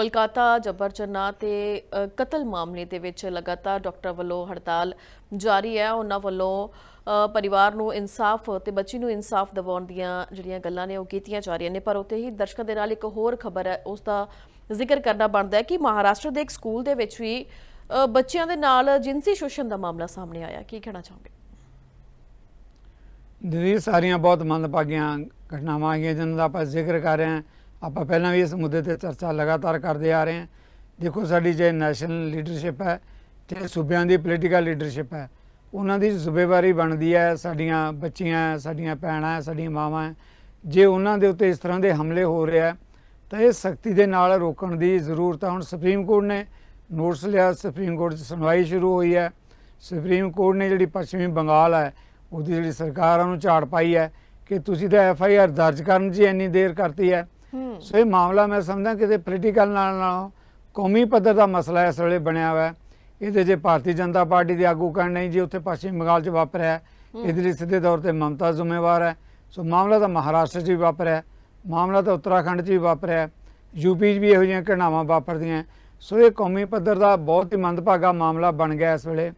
ਕੋਲਕਾਤਾ ਜਬਰ ਜਨਾਹ ਤੇ ਕਤਲ ਮਾਮਲੇ ਦੇ ਵਿੱਚ ਲਗਾਤਾਰ ਡਾਕਟਰ ਵੱਲੋਂ ਹੜਤਾਲ ਜਾਰੀ ਹੈ। ਉਹਨਾਂ ਵੱਲੋਂ ਪਰਿਵਾਰ ਨੂੰ ਇਨਸਾਫ ਤੇ ਬੱਚੀ ਨੂੰ ਇਨਸਾਫ ਦਿਵਾਉਣ ਦੀਆਂ ਜਿਹੜੀਆਂ ਗੱਲਾਂ ਨੇ ਉਹ ਕੀਤੀਆਂ ਜਾ ਰਹੀਆਂ ਨੇ। ਪਰ ਉੱਥੇ ਹੀ ਦਰਸ਼ਕਾਂ ਦੇ ਨਾਲ ਇੱਕ ਹੋਰ ਖਬਰ ਹੈ, ਉਸ ਦਾ ਜ਼ਿਕਰ ਕਰਨਾ ਬਣਦਾ ਹੈ ਕਿ ਮਹਾਰਾਸ਼ਟਰ ਦੇ ਇੱਕ ਸਕੂਲ ਦੇ ਵਿੱਚ ਵੀ ਬੱਚਿਆਂ ਦੇ ਨਾਲ ਜਿਨਸੀ ਸ਼ੋਸ਼ਣ ਦਾ ਮਾਮਲਾ ਸਾਹਮਣੇ ਆਇਆ। ਕੀ ਕਹਿਣਾ ਚਾਹੋਗੇ? ਦੀਦੀ, ਸਾਰੀਆਂ ਬਹੁਤ ਮੰਦਭਾਗੀਆਂ ਘਟਨਾਵਾਂ ਆਈਆਂ ਜਿਨ੍ਹਾਂ ਦਾ ਆਪਾਂ ਜ਼ਿਕਰ ਕਰ ਰਹੇ ਹਾਂ। ਆਪਾਂ ਪਹਿਲਾਂ ਵੀ ਇਸ ਮੁੱਦੇ ਤੇ ਚਰਚਾ ਲਗਾਤਾਰ ਕਰਦੇ ਆ ਰਹੇ ਹਾਂ। ਦੇਖੋ, ਸਾਡੀ ਜੇ ਨੈਸ਼ਨਲ ਲੀਡਰਸ਼ਿਪ ਹੈ, ਤੇ ਸੂਬਿਆਂ ਦੀ ਪੋਲੀਟੀਕਲ ਲੀਡਰਸ਼ਿਪ ਹੈ, ਉਹਨਾਂ ਦੀ ਜ਼ਿੰਮੇਵਾਰੀ ਬਣਦੀ ਹੈ, ਸਾਡੀਆਂ ਬੱਚੀਆਂ ਸਾਡੀਆਂ ਭੈਣਾਂ ਸਾਡੀਆਂ ਮਾਵਾਂ ਹੈ। ਜੇ ਉਹਨਾਂ ਦੇ ਉੱਤੇ ਇਸ ਤਰ੍ਹਾਂ ਦੇ ਹਮਲੇ ਹੋ ਰਿਹਾ ਤਾਂ ਇਹ ਸਖਤੀ ਦੇ ਨਾਲ ਰੋਕਣ ਦੀ ਜ਼ਰੂਰਤ ਹੈ ਹੁਣ ਸੁਪਰੀਮ ਕੋਰਟ ਨੇ ਨੋਟਿਸ ਲਿਆ, ਸੁਪਰੀਮ ਕੋਰਟ 'ਚ ਸੁਣਵਾਈ ਸ਼ੁਰੂ ਹੋਈ ਹੈ। ਸੁਪਰੀਮ ਕੋਰਟ ਨੇ ਜਿਹੜੀ ਪੱਛਮੀ ਬੰਗਾਲ ਹੈ, ਉਹਦੀ ਜਿਹੜੀ ਸਰਕਾਰ ਉਹਨੂੰ ਝਾੜ ਪਾਈ ਹੈ ਕਿ ਤੁਸੀਂ ਤਾਂ ਐਫ ਆਈ ਆਰ ਦਰਜ ਕਰਨ 'ਚ ਇੰਨੀ ਦੇਰ ਕਰਤੀ ਹੈ। ਸੋ ਇਹ ਮਾਮਲਾ ਮੈਂ ਸਮਝਦਾ ਕਿ ਪੋਲੀਟੀਕਲ ਨਾਲ ਨਾਲ ਕੌਮੀ ਪੱਧਰ ਦਾ ਮਸਲਾ ਇਸ ਵੇਲੇ ਬਣਿਆ ਹੋਇਆ ਹੈ। ਇਹਦੇ ਜੇ ਭਾਰਤੀ ਜਨਤਾ ਪਾਰਟੀ ਦੇ ਆਗੂ ਕਹਿਣ ਨਹੀਂ ਜੀ ਉੱਥੇ ਪੱਛਮੀ ਬੰਗਾਲ 'ਚ ਵਾਪਰਿਆ ਹੈ, ਇਹਦੇ ਲਈ ਸਿੱਧੇ ਤੌਰ ਤੇ ਮਮਤਾ ਜ਼ਿੰਮੇਵਾਰ ਹੈ। ਸੋ ਮਾਮਲਾ ਤਾਂ ਮਹਾਰਾਸ਼ਟਰ 'ਚ ਵੀ ਵਾਪਰਿਆ ਹੈ, ਮਾਮਲਾ ਤਾਂ ਉੱਤਰਾਖੰਡ 'ਚ ਵੀ ਵਾਪਰਿਆ ਹੈ, ਯੂਪੀ 'ਚ ਵੀ ਇਹੋ ਜਿਹੀਆਂ ਘਟਨਾਵਾਂ ਵਾਪਰਦੀਆਂ। ਸੋ ਇਹ ਕੌਮੀ ਪੱਧਰ ਦਾ ਬਹੁਤ ਹੀ ਮੰਦਭਾਗਾ ਮਾਮਲਾ ਬਣ ਗਿਆ ਇਸ ਵੇਲੇ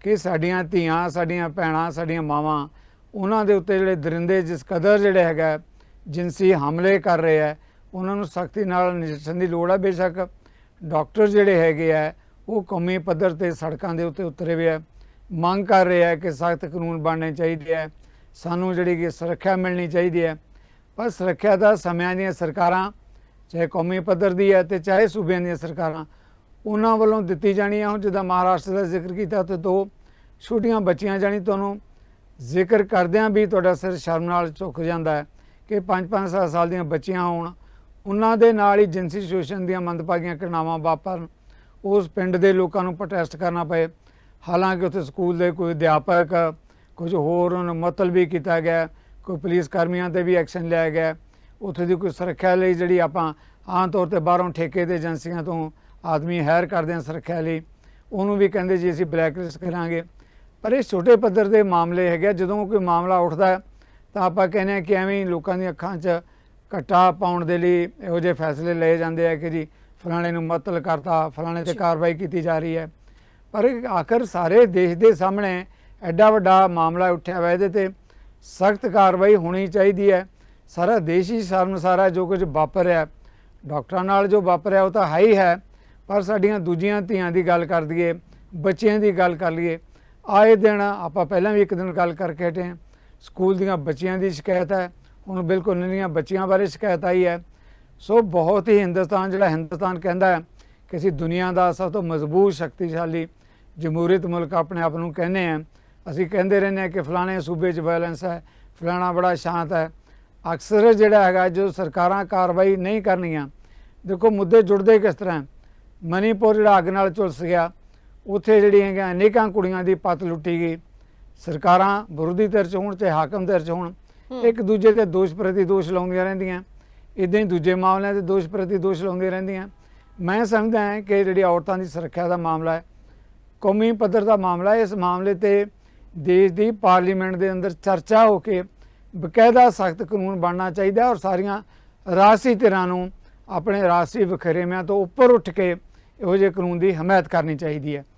ਕਿ ਸਾਡੀਆਂ ਧੀਆਂ ਸਾਡੀਆਂ ਭੈਣਾਂ ਸਾਡੀਆਂ ਮਾਵਾਂ ਉਹਨਾਂ ਦੇ ਉੱਤੇ ਜਿਹੜੇ ਦਰਿੰਦੇ ਜਿਸ ਕਦਰ ਜਿਹੜੇ ਹੈਗਾ ਜਿਨਸੀ ਹਮਲੇ ਕਰ ਰਹੇ ਹੈ ਉਹਨਾਂ ਨੂੰ ਸਖਤੀ ਨਾਲ ਨਜਿੱਠਣ ਦੀ ਲੋੜ ਹੈ ਬੇਸ਼ੱਕ। ਡਾਕਟਰ ਜਿਹੜੇ ਹੈਗੇ ਆ, ਉਹ ਕੌਮੀ ਪੱਧਰ ਤੇ ਸੜਕਾਂ ਦੇ ਉੱਤੇ ਉਤਰੇ ਹੋਏ ਆ। ਮੰਗ ਕਰ ਰਹੇ ਆ ਕਿ ਸਖਤ ਕਾਨੂੰਨ ਬਣਨੇ ਚਾਹੀਦੇ ਆ। ਸਾਨੂੰ ਜਿਹੜੀ ਕਿ ਸੁਰੱਖਿਆ ਮਿਲਣੀ ਚਾਹੀਦੀ ਹੈ ਪਰ ਸੁਰੱਖਿਆ ਦਾ ਸਮਿਆਂ ਦੀਆਂ ਸਰਕਾਰਾਂ, ਚਾਹੇ ਕੌਮੀ ਪੱਧਰ ਦੀ ਹੈ ਤੇ ਚਾਹੇ ਸੂਬਿਆਂ ਦੀਆਂ ਸਰਕਾਰਾਂ, ਉਹਨਾਂ ਵੱਲੋਂ ਦਿੱਤੀ ਜਾਣੀ ਹੈ ਹੁਣ ਜਿੱਦਾਂ ਮਹਾਰਾਸ਼ਟਰ ਦਾ ਜ਼ਿਕਰ ਕੀਤਾ ਤੇ ਦੋ ਛੋਟੀਆਂ ਬੱਚੀਆਂ ਜਾਣੀ ਤੁਹਾਨੂੰ। ਜ਼ਿਕਰ ਕਰਦਿਆਂ ਵੀ ਤੁਹਾਡਾ ਸਿਰ ਸ਼ਰਮ ਨਾਲ ਝੁਕ ਜਾਂਦਾ ਹੈ ਕਿ 5-5 ਸਾਲ ਦੀਆਂ ਬੱਚੀਆਂ ਹੋਣ। ਉਹਨਾਂ ਦੇ ਨਾਲ ਹੀ ਜਿਨਸੀ ਸ਼ੋਸ਼ਣ ਦੀਆਂ ਮੰਦਭਾਗੀਆਂ ਘਟਨਾਵਾਂ ਵਾਪਰਨ ਉਸ ਪਿੰਡ ਦੇ ਲੋਕਾਂ ਨੂੰ ਪ੍ਰੋਟੈਸਟ ਕਰਨਾ ਪਏ। ਹਾਲਾਂਕਿ ਉੱਥੇ ਸਕੂਲ ਦੇ ਕੋਈ ਅਧਿਆਪਕ ਕੁਝ ਹੋਰ ਉਹਨਾਂ ਨੂੰ ਮੁਅੱਤਲ ਵੀ ਕੀਤਾ ਗਿਆ ਕੋਈ ਪੁਲਿਸ ਕਰਮੀਆਂ ਤੇ ਵੀ ਐਕਸ਼ਨ ਲਿਆ ਗਿਆ। ਉੱਥੇ ਦੀ ਕੋਈ ਸੁਰੱਖਿਆ ਲਈ ਜਿਹੜੀ ਆਪਾਂ ਆਮ ਤੌਰ ਤੇ ਬਾਹਰੋਂ ਠੇਕੇ ਤੇ ਏਜੰਸੀਆਂ ਤੋਂ ਆਦਮੀ ਹਾਇਰ ਕਰਦੇ ਹਾਂ ਸੁਰੱਖਿਆ ਲਈ ਉਹਨੂੰ ਵੀ ਕਹਿੰਦੇ ਜੀ ਅਸੀਂ ਬਲੈਕਲਿਸਟ ਕਰਾਂਗੇ। ਪਰ ਇਹ ਛੋਟੇ ਪੱਧਰ ਦੇ ਮਾਮਲੇ ਹੈਗੇ ਆ, ਜਦੋਂ ਕੋਈ ਮਾਮਲਾ ਉੱਠਦਾ ਤਾਂ ਆਪਾਂ ਕਹਿੰਦੇ ਹਾਂ ਕਿ ਐਵੇਂ ਲੋਕਾਂ ਦੀਆਂ ਅੱਖਾਂ 'ਚ ਘੱਟਾ ਪਾਉਣ ਦੇ ਲਈ ਇਹੋ ਜਿਹੇ ਫੈਸਲੇ ਲਏ ਜਾਂਦੇ ਆ ਕਿ ਜੀ ਫਲਾਣੇ ਨੂੰ ਮੁਅੱਤਲ ਕਰਤਾ ਫਲਾਣੇ ਤੇ। ਕਾਰਵਾਈ ਕੀਤੀ ਜਾ ਰਹੀ ਹੈ। ਪਰ ਆਖਰ ਸਾਰੇ ਦੇਸ਼ ਦੇ ਸਾਹਮਣੇ ਐਡਾ ਵੱਡਾ ਮਾਮਲਾ ਉੱਠਿਆ ਹੋਇਆ ਇਹਦੇ ਤੇ ਸਖਤ ਕਾਰਵਾਈ ਹੋਣੀ ਚਾਹੀਦੀ ਹੈ। ਸਾਰਾ ਦੇਸ਼ ਹੀ ਸ਼ਰਮਸਾਰ ਜੋ ਕੁਝ ਵਾਪਰਿਆ ਡਾਕਟਰਾਂ ਨਾਲ ਜੋ ਵਾਪਰਿਆ ਉਹ ਤਾਂ ਹੈ ਹੀ ਹੈ। ਪਰ ਸਾਡੀਆਂ ਦੂਜੀਆਂ ਧੀਆਂ ਦੀ ਗੱਲ ਕਰ ਦਈਏ ਬੱਚਿਆਂ ਦੀ ਗੱਲ ਕਰ ਲਈਏ ਆਏ ਦਿਨ ਆਪਾਂ ਪਹਿਲਾਂ ਵੀ ਇੱਕ ਦਿਨ ਗੱਲ ਕਰਕੇ ਹਟੇ ਹਾਂ। ਸਕੂਲ ਦੀਆਂ ਬੱਚੀਆਂ ਦੀ ਸ਼ਿਕਾਇਤ ਹੈ ਹੁਣ ਬਿਲਕੁਲ ਨਵੀਆਂ ਬੱਚੀਆਂ ਬਾਰੇ ਸ਼ਿਕਾਇਤ ਆਈ ਹੈ। ਸੋ ਬਹੁਤ ਹੀ ਹਿੰਦੁਸਤਾਨ, ਜਿਹੜਾ ਹਿੰਦੁਸਤਾਨ ਕਹਿੰਦਾ ਹੈ ਕਿ ਅਸੀਂ ਦੁਨੀਆ ਦਾ ਸਭ ਤੋਂ ਮਜ਼ਬੂਤ, ਸ਼ਕਤੀਸ਼ਾਲੀ, ਜਮਹੂਰੀਅਤ ਮੁਲਕ ਆਪਣੇ ਆਪ ਨੂੰ ਕਹਿੰਦੇ ਆ ਅਸੀਂ ਕਹਿੰਦੇ ਰਹਿੰਦੇ ਹਾਂ ਕਿ ਫਲਾਣੇ ਸੂਬੇ 'ਚ ਵਾਇਲੈਂਸ ਹੈ, ਫਲਾਣਾ ਬੜਾ ਸ਼ਾਂਤ ਹੈ। ਅਕਸਰ ਜਿਹੜਾ ਹੈਗਾ, ਜੋ ਸਰਕਾਰਾਂ ਕਾਰਵਾਈ ਨਹੀਂ ਕਰਨੀਆਂ, ਦੇਖੋ ਮੁੱਦੇ ਜੁੜਦੇ ਕਿਸ ਤਰ੍ਹਾਂ ਮਨੀਪੁਰ ਜਿਹੜਾ ਅੱਗ ਨਾਲ ਝੁਲਸ ਗਿਆ, ਉੱਥੇ ਜਿਹੜੀਆਂ ਹੈਗੀਆਂ ਅਨੇਕਾਂ ਕੁੜੀਆਂ ਦੀ ਪਤ ਲੁੱਟੀ ਗਈ। ਸਰਕਾਰਾਂ ਵਿਰੋਧੀ ਧਿਰ 'ਚ ਹੋਣ ਤੇ ਹਾਕਮ ਧਿਰ 'ਚ ਹੋਣ ਇੱਕ ਦੂਜੇ ਤੇ ਦੋਸ਼ ਪ੍ਰਤੀ ਦੋਸ਼ ਲਾਉਂਦੀਆਂ ਰਹਿੰਦੀਆਂ। ਇਦਾਂ ਹੀ ਦੂਜੇ ਮਾਮਲਿਆਂ ਤੇ ਦੋਸ਼ ਪ੍ਰਤੀ ਦੋਸ਼ ਲਾਉਂਦੀਆਂ ਰਹਿੰਦੀਆਂ। ਮੈਂ ਸਮਝਦਾ ਹਾਂ ਕਿ ਜਿਹੜੀ ਔਰਤਾਂ ਦੀ ਸੁਰੱਖਿਆ ਦਾ ਮਾਮਲਾ ਹੈ, ਕੌਮੀ ਪੱਧਰ ਦਾ ਮਾਮਲਾ ਹੈ, ਇਸ ਮਾਮਲੇ ਤੇ ਦੇਸ਼ ਦੀ ਪਾਰਲੀਮੈਂਟ ਦੇ ਅੰਦਰ ਚਰਚਾ ਹੋ ਕੇ ਬਕਾਇਦਾ ਸਖਤ ਕਾਨੂੰਨ ਬਣਨਾ ਚਾਹੀਦਾ ਔਰ ਸਾਰੀਆਂ ਰਾਸ਼ੀ ਧਿਰਾਂ ਨੂੰ ਆਪਣੇ ਰਾਸ਼ੀ ਵਖਰੇਵਿਆਂ ਤੋਂ ਉੱਪਰ ਉੱਠ ਕੇ ਇਹੋ ਜਿਹੇ ਕਾਨੂੰਨ ਦੀ ਹਮਾਇਤ ਕਰਨੀ ਚਾਹੀਦੀ ਹੈ।